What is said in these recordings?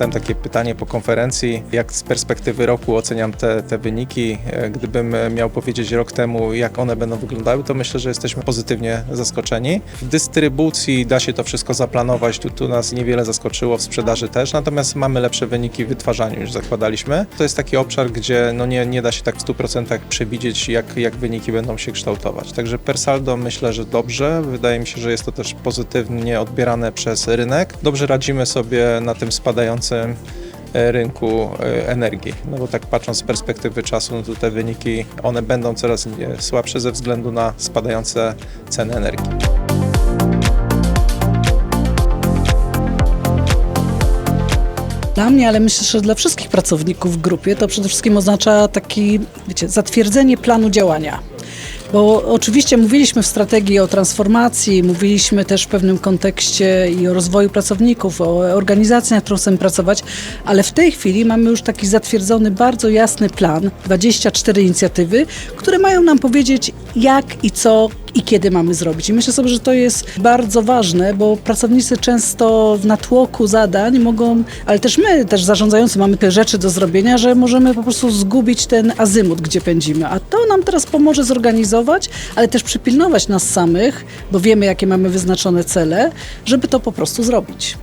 dostałem takie pytanie po konferencji, jak z perspektywy roku oceniam te, te wyniki. E, Gdybym miał powiedzieć rok temu, jak one będą wyglądały, to myślę, że jesteśmy pozytywnie zaskoczeni. W dystrybucji da się to wszystko zaplanować, tu, tu nas niewiele zaskoczyło, w sprzedaży też, natomiast mamy lepsze wyniki w wytwarzaniu niż zakładaliśmy. To jest taki obszar, gdzie no nie, nie da się tak w 100% przewidzieć, jak, jak wyniki będą się kształtować. Także per saldo myślę, że dobrze. Wydaje mi się, że jest to też pozytywnie odbierane przez rynek. Dobrze radzimy sobie na tym spadającym e, rynku e, energii. No bo tak patrząc z perspektywy czasu, no to te wyniki, one będą coraz e, słabsze ze względu na spadające ceny energii. Dla mnie, ale myślę, że dla wszystkich pracowników w grupie, to przede wszystkim oznacza taki, wiecie, zatwierdzenie planu działania. Bo oczywiście mówiliśmy w strategii o transformacji, mówiliśmy też w pewnym kontekście i o rozwoju pracowników, o organizacji, nad którą chcemy pracować, ale w tej chwili mamy już taki zatwierdzony, bardzo jasny plan, 24 inicjatywy, które mają nam powiedzieć jak i co i kiedy mamy zrobić. I myślę sobie, że to jest bardzo ważne, bo pracownicy często w natłoku zadań mogą, ale też my, też zarządzający, mamy te rzeczy do zrobienia, że możemy po prostu zgubić ten azymut, gdzie pędzimy. A to nam teraz pomoże zorganizować, ale też przypilnować nas samych, bo wiemy, jakie mamy wyznaczone cele, żeby to po prostu zrobić.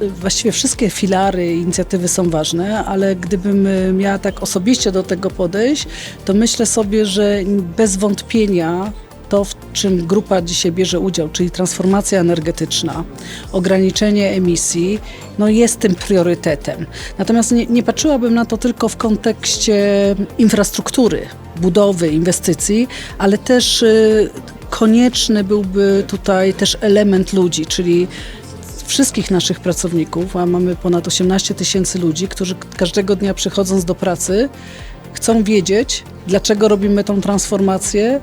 Właściwie wszystkie filary inicjatywy są ważne, ale gdybym y, miała tak osobiście do tego podejść, to myślę sobie, że bez wątpienia to, w czym grupa dzisiaj bierze udział, czyli transformacja energetyczna, ograniczenie emisji, no jest tym priorytetem. Natomiast nie, nie patrzyłabym na to tylko w kontekście infrastruktury, budowy, inwestycji, ale też y, konieczny byłby tutaj też element ludzi, czyli wszystkich naszych pracowników, a mamy ponad 18 tysięcy ludzi, którzy każdego dnia przychodząc do pracy chcą wiedzieć, dlaczego robimy tą transformację,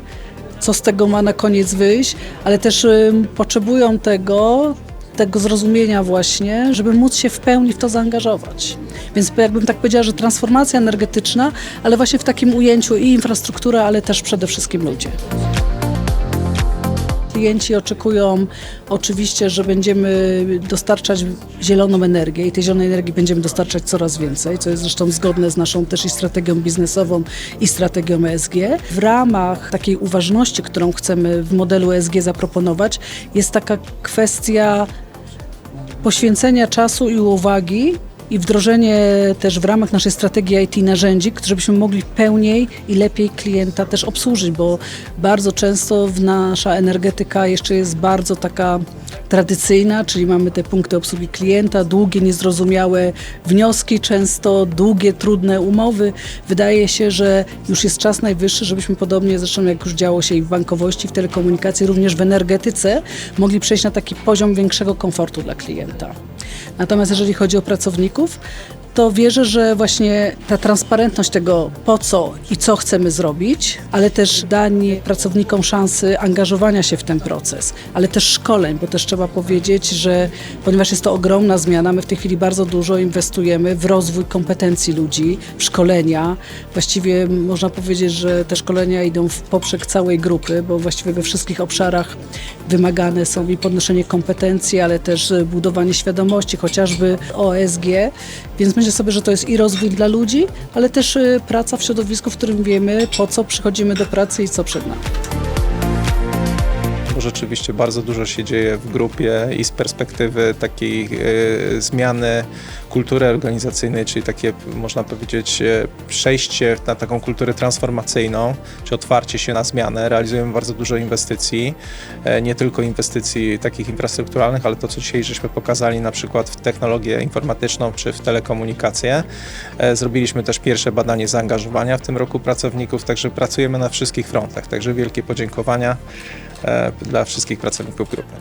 co z tego ma na koniec wyjść, ale też potrzebują tego, tego zrozumienia właśnie, żeby móc się w pełni w to zaangażować. Więc jakbym tak powiedziała, że transformacja energetyczna, ale właśnie w takim ujęciu i infrastruktura, ale też przede wszystkim ludzie. Klienci oczekują oczywiście, że będziemy dostarczać zieloną energię i tej zielonej energii będziemy dostarczać coraz więcej, co jest zresztą zgodne z naszą też i strategią biznesową i strategią ESG. W ramach takiej uważności, którą chcemy w modelu ESG zaproponować, jest taka kwestia poświęcenia czasu i uwagi i wdrożenie też w ramach naszej strategii IT narzędzi, żebyśmy mogli pełniej i lepiej klienta też obsłużyć, bo bardzo często nasza energetyka jeszcze jest bardzo taka tradycyjna, czyli mamy te punkty obsługi klienta, długie, niezrozumiałe wnioski, często długie, trudne umowy. Wydaje się, że już jest czas najwyższy, żebyśmy podobnie zresztą jak już działo się i w bankowości, w telekomunikacji, również w energetyce, mogli przejść na taki poziom większego komfortu dla klienta. Natomiast jeżeli chodzi o pracowników, to wierzę, że właśnie ta transparentność tego, po co i co chcemy zrobić, ale też danie pracownikom szansy angażowania się w ten proces, ale też szkoleń, bo też trzeba powiedzieć, że ponieważ jest to ogromna zmiana, my w tej chwili bardzo dużo inwestujemy w rozwój kompetencji ludzi, w szkolenia. Właściwie można powiedzieć, że te szkolenia idą w poprzek całej grupy, bo właściwie we wszystkich obszarach wymagane są i podnoszenie kompetencji, ale też budowanie świadomości, chociażby OSG, więc myślę sobie, że to jest i rozwój dla ludzi, ale też e, praca w środowisku, w którym wiemy, po co przychodzimy do pracy i co przed nami. Rzeczywiście bardzo dużo się dzieje w grupie i z perspektywy takiej e, zmiany kultury organizacyjnej, czyli takie można powiedzieć e, przejście na taką kulturę transformacyjną, czy otwarcie się na zmianę. Realizujemy bardzo dużo inwestycji, e, nie tylko inwestycji takich infrastrukturalnych, ale to co dzisiaj żeśmy pokazali na przykład w technologię informatyczną czy w telekomunikację. Zrobiliśmy też pierwsze badanie zaangażowania w tym roku pracowników, także pracujemy na wszystkich frontach. Także wielkie podziękowania dla wszystkich pracowników grupy.